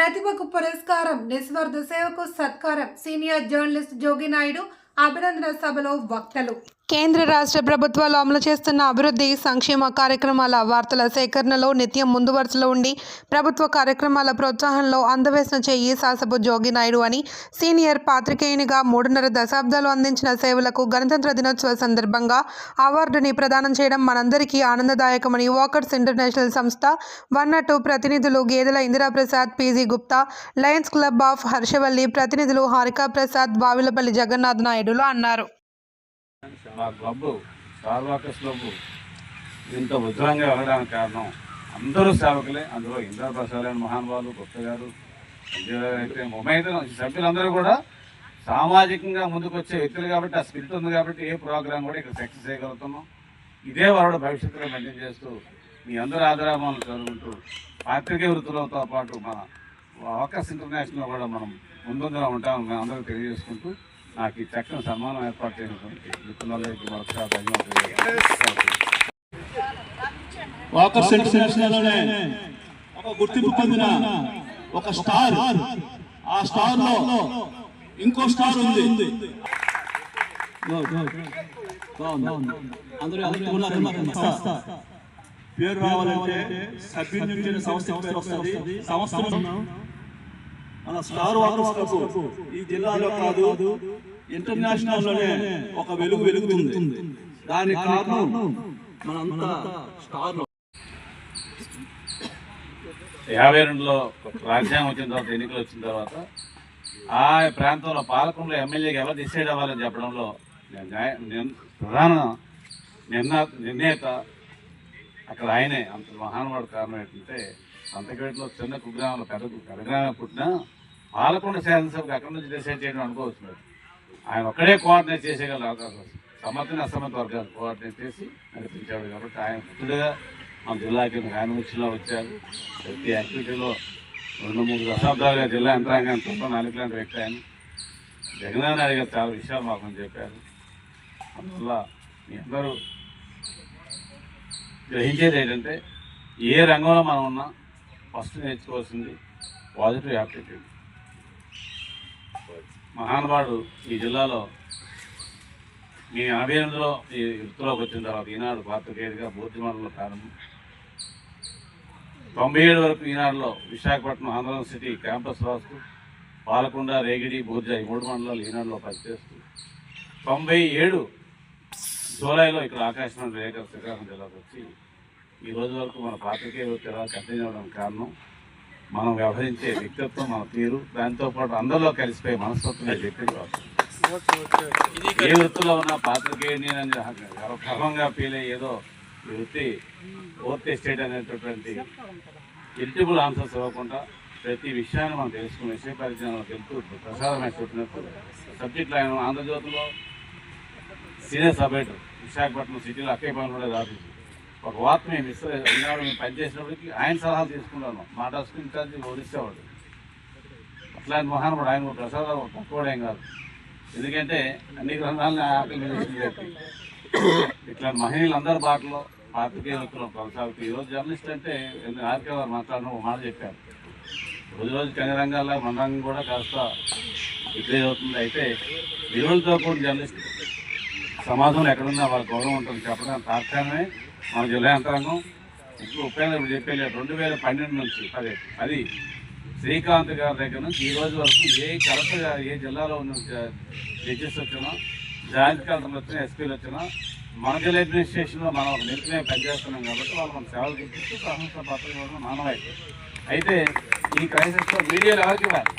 ప్రతిభకు పురస్కారం నిస్వార్థ సేవకు సత్కారం. సీనియర్ జర్నలిస్ట్ జోగినాయుడు అభినందన సభలో వక్తలు. కేంద్ర రాష్ట్ర ప్రభుత్వాలు అమలు చేస్తున్న అభివృద్ధి సంక్షేమ కార్యక్రమాల వార్తల సేకరణలో నిత్యం ముందు వరుసలో ఉండి ప్రభుత్వ కార్యక్రమాల ప్రోత్సాహంలో అందవేసిన చెయ్యి శాసపు జోగి నాయుడు అని సీనియర్ పాత్రికేయునిగా మూడున్నర దశాబ్దాలు అందించిన సేవలకు గణతంత్ర దినోత్సవ సందర్భంగా అవార్డుని ప్రదానం చేయడం మనందరికీ ఆనందదాయకమని వాకర్స్ ఇంటర్నేషనల్ సంస్థ వన్ టూ ప్రతినిధులు Gedela Indiraprasad PG Gupta lions club of Harshavalli ప్రతినిధులు హారికా ప్రసాద్ బావిలపల్లి జగన్నాథ్ నాయుడులు అన్నారు. మా క్లబ్ సాల్వాకస్ క్లబ్ ఇంత ఉజ్వలంగా వెళ్ళడానికి కారణం అందరూ సేవకులే. అందులో ఇంద్రప్రసాద్ అని మహానుభావులు గుప్త గారు అయితే ఉమైతే సభ్యులందరూ కూడా సామాజికంగా ముందుకొచ్చే వ్యక్తులు కాబట్టి ఆ స్పిరిట్ ఉంది కాబట్టి ఏ ప్రోగ్రాం కూడా ఇక్కడ సక్సెస్ చేయగలుగుతున్నాం. ఇదే వారు భవిష్యత్తులో మెయింటైన్ చేస్తూ మీ అందరూ ఆదరామాలను చదువుకుంటూ పాత్రికే వృత్తులతో పాటు మన అవకాశ్ ఇంటర్నేషనల్ కూడా మనం ముందుగా ఉంటామని అందరూ తెలియజేసుకుంటూ నాకు ఈ చక్కని సన్మానం ఏర్పాటు చేసినటువంటి మిత్రులందరికీ మరొకసారి ధన్యవాదాలు వాకర్స్ ఇంటర్నేషనల్లోనే ఒక గుర్తింపు పొందిన ఒక స్టార్. ఆ స్టార్లో ఇంకో స్టార్ ఉంది. అందరూ అందరూ ఉన్నారు పేరు రావాలంటే సభ్యుల నుంచి సంస్థ వస్తుంది. సంస్థ మన స్టార్ వాకర్స్ క్లబ్ ఈ జిల్లాలో కాదు ఇంటర్నేషనల్లోనే ఒక వెలుగు వెలుగుతుంది. దానికి కారణం మనంతా స్టార్ యాభై రెండులో రాజ్యాంగం వచ్చిన తర్వాత ఎన్నికలు వచ్చిన తర్వాత ఆ ప్రాంతంలో పాలకుల్లో ఎమ్మెల్యేగా ఎవరు డిసైడ్ అవ్వాలని చెప్పడంలో నేను నేను ప్రధాన నిర్ణయ నిర్ణేత అక్కడ ఆయనే. అంత మహానుభావుడు కారణం ఏంటంటే సంతకేటలో చిన్న కుగ్రామంలో పెద్ద పెద్ద గ్రామం పుట్టినా పాలకొండ శాసనసభకు అక్కడి నుంచి డిసైడ్ చేయడం అనుకోవచ్చు మీరు ఆయన ఒక్కడే కోఆర్డినేట్ చేసేయగల అవకాశం వస్తుంది. సమర్థన అసమర్థ వర్గాలు కోఆర్డినేట్ చేసి నడిపించాడు కాబట్టి ఆయన పుట్టుడుగా మన జిల్లాకి కాన్వెన్షన్లో వచ్చారు. ప్రతి యాక్టివిటీలో రెండు మూడు దశాబ్దాలుగా జిల్లా యంత్రాంగాన్ని తప్ప నాలుగు లాంటి వ్యక్తి ఆయన జగన్ గారు చాలా విషయాలు మాకు చెప్పారు. అందువల్ల మీ అందరూ గ్రహించేది ఏంటంటే ఏ రంగంలో మనం ఉన్నా ఫస్ట్ నేర్చుకోవాల్సింది పాజిటివ్ యాప్టిట్యూడ్. మహానుభావుడు ఈ జిల్లాలో మీ ఆవేదనలో ఈ వృత్తిలోకి వచ్చిన తర్వాత ఈనాడు పాత్రికేయుడిగా బూర్జి మండలంలో ప్రారంభం. తొంభై ఏడు వరకు ఈనాడులో విశాఖపట్నం ఆంధ్ర సిటీ క్యాంపస్ రాస్తూ పాలకొండ రేగిడి బూర్జా ఈ మూడు మండలాలు ఈనాడులో పనిచేస్తూ తొంభై ఏడు జూలైలో ఇక్కడ ఆకాశవాణి రేఖ శ్రీకాకుళం జిల్లాకు వచ్చి ఈ రోజు వరకు మన పాత్రికేయ వృత్తి కంటిన్యూ అవ్వడానికి కారణం మనం వ్యవహరించే వ్యక్తిత్వం మన తీరు దాంతోపాటు అందరిలో కలిసిపోయే మనస్తత్వం చెప్పింది కాదు ఏ వృత్తిలో ఉన్న పాత్రికేయుడిని అని గర్వంగా ఫీల్ ఏదో ఈ వృత్తి పూర్తి స్టేట్ అనేటటువంటి ఎలిజిబుల్ ఆన్సర్స్ ఇవ్వకుండా ప్రతి విషయాన్ని మనం తెలుసుకుని విషయ పరిజ్ఞానం తెలుపుతూ ప్రసాదమైన చెప్పినట్టు. సబ్జెక్ట్ లైన్ ఆంధ్రజ్యోతిలో సీనియర్ సబ్ విశాఖపట్నం సిటీలో అక్కయ్య పనులు కూడా ఒక వాక్ మేము ఇస్తే ఈనాడు మేము పనిచేసినప్పటికీ ఆయన సలహాలు తీసుకున్నాను. మా డస్క్ ఇన్ఛార్జి ఓడిస్తేవాడు అట్లాంటి మహానుభావుడు ఆయన ప్రసాదాలు తక్కువడేం కాదు. ఎందుకంటే అన్ని గ్రంథాలను ఆకలి మీద ఇట్లా వ్యక్తి. ఇట్లాంటి మహిళలు అందరి బాటలో పాత్రికేయులతో కొనసాగుతూ ఈరోజు జర్నలిస్ట్ అంటే ఆర్కే వారు మాట్లాడిన ఒక మాట చెప్పారు. రోజు రోజు కొన్ని రంగాల్లో మన రంగం కూడా కాస్త డిక్లేర్ అవుతుంది. అయితే విలువలతో కూడిన జర్నలిస్ట్ సమాజంలో ఎక్కడున్నా వాళ్ళ గౌరవం ఉంటుంది. చెప్పడానికి తాత్కాలమే మన జిల్లా యంత్రాంగం ఇప్పుడు ఉపేంద్ర చెప్పేది రెండు వేల పన్నెండు నుంచి అదే అది శ్రీకాంత్ గారి దగ్గర నుంచి ఈ రోజు వరకు ఏ కలెక్టర్ గారు ఏ జిల్లాలో ఉన్న జడ్జెస్ వచ్చినా జాయింట్ కలెక్టర్లు వచ్చినా ఎస్పీలు వచ్చినా మన జిల్లా అడ్మినిస్ట్రేషన్లో మనం ఒక పనిచేస్తున్నాం కాబట్టి వాళ్ళు మన సేవలు గుర్తిస్తూ ప్రశంస పత్రం మానవాయితీ అయితే ఈ క్రైసిస్లో మీడియాలో ఎవరికి ఇవ్వాలి?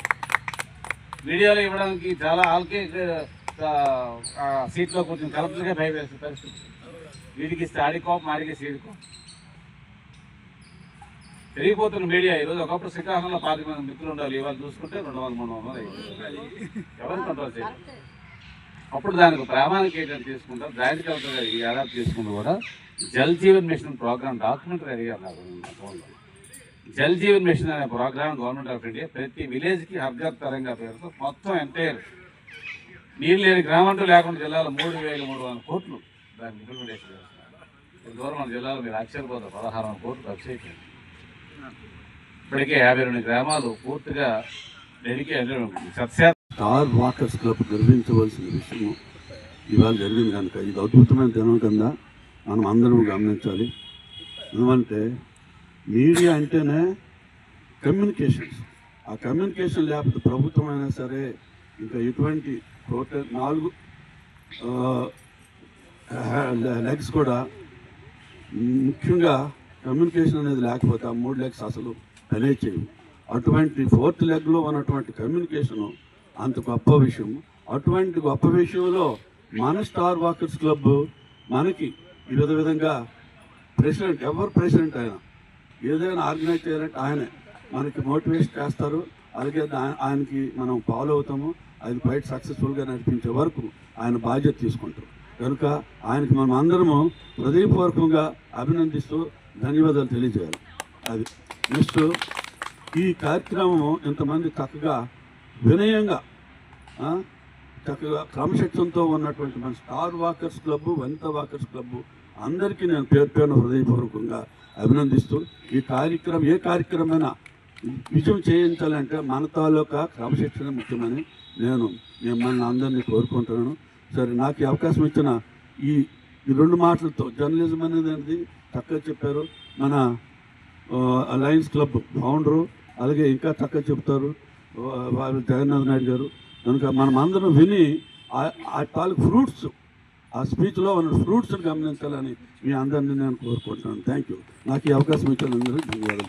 మీడియాలో ఇవ్వడానికి చాలా ఆల్కే సీట్లో కూర్చొని కలెక్టర్గా భయపడే పరిస్థితి. వీడికి ఇస్తే ఆడి ఆడికి సీడి పెరిగిపోతున్న మీడియా ఈరోజు ఒకప్పుడు శ్రీకాకుళంలో పాతిక మంది మిత్రులు ఉండాలి ఇవాళ చూసుకుంటే రెండు వందల మూడు వందలు ఎవరు కంట్రోల్ చేయాలి అప్పుడు దానికి ప్రామాణిక ఏంటంటే తీసుకుంటారు. జాయింట్ కలెక్టర్ గారు ఈ తీసుకుంటూ కూడా Jal Jeevan mission programme documentary అడిగారు నాకు. ఫోన్లో జల్ జీవన్ మిషన్ అనే ప్రోగ్రామ్ గవర్నమెంట్ ఆఫ్ ఇండియా ప్రతి విలేజ్కి హర్ఘర్ తరంగా పేరుతో మొత్తం ఎంటైర్. నీళ్ళు లేని గ్రామంటూ లేకుండా జిల్లాలో మూడు వేల మూడు వందల కోట్లు దాన్ని ఇంప్లిమెంటేషన్ చేస్తున్నారు. దూరం మన జిల్లాలో మీరు ఆశ్చర్యపోతారు పదహారు వందల కోట్లు ఖర్చు అయిపోయింది ఇప్పటికే యాభై రెండు గ్రామాలు పూర్తిగా dedicate Satya star walkers club నిర్మించవలసిన విషయం ఇవాళ జరిగింది కనుక. ఇది అద్భుతమైన దినం కింద మనం అందరం గమనించాలి. ఎందుకంటే మీడియా అంటేనే కమ్యూనికేషన్స్. ఆ కమ్యూనికేషన్ లేకపోతే ప్రభుత్వం అయినా సరే ఇంకా ఎటువంటి టోటల్ నాలుగు లెగ్స్ uh, కూడా ముఖ్యంగా కమ్యూనికేషన్ అనేది లేకపోతే ఆ మూడు లెగ్స్ అసలు పనే చేయవు. అటువంటి ఫోర్త్ లెగ్లో ఉన్నటువంటి కమ్యూనికేషను అంత గొప్ప విషయం. అటువంటి గొప్ప విషయంలో మన స్టార్ వాకర్స్ క్లబ్ మనకి వివిధ విధంగా ప్రెసిడెంట్ ఎవరు ప్రెసిడెంట్ ఆయన ఏదైనా ఆర్గనైజ్ చేయాలంటే ఆయనే మనకి మోటివేషన్ చేస్తారు. అలాగే ఆయనకి మనం ఫాలో అవుతాము. అది బయట సక్సెస్ఫుల్గా నడిపించే వరకు ఆయన బాధ్యత తీసుకుంటారు. కనుక ఆయనకు మనం అందరము హృదయపూర్వకంగా అభినందిస్తూ ధన్యవాదాలు తెలియజేయాలి. అది నెక్స్ట్ ఈ కార్యక్రమం ఇంతమంది చక్కగా వినయంగా చక్కగా క్రమశిక్షణతో ఉన్నటువంటి మన star walkers club Vanitha walkers club అందరికీ నేను పేరు పేరున హృదయపూర్వకంగా అభినందిస్తూ ఈ కార్యక్రమం ఏ కార్యక్రమమైనా విజయం చేయించాలంటే మన తాలూకా క్రమశిక్షణ ముఖ్యమని నేను మిమ్మల్ని అందరినీ కోరుకుంటున్నాను. సరే నాకు ఈ అవకాశం ఇచ్చిన ఈ ఈ రెండు మాటలతో జర్నలిజం అనేది అనేది చక్కగా చెప్పారు. మన అలయన్స్ లయన్స్ క్లబ్ ఫౌండరు అలాగే ఇంకా చక్కగా చెప్తారు. వారు జగన్నాథ్ నాయుడు గారు. కనుక మనం అందరం విని ఆ- ఆ తాలూకు ఫ్రూట్స్ ఆ స్పీచ్లో ఉన్న ఫ్రూట్స్ని గమనించాలని మీ అందరినీ నేను కోరుకుంటున్నాను. థ్యాంక్ యూ నాకు ఈ అవకాశం ఇచ్చిన అందరూ ధన్యవాదాలు.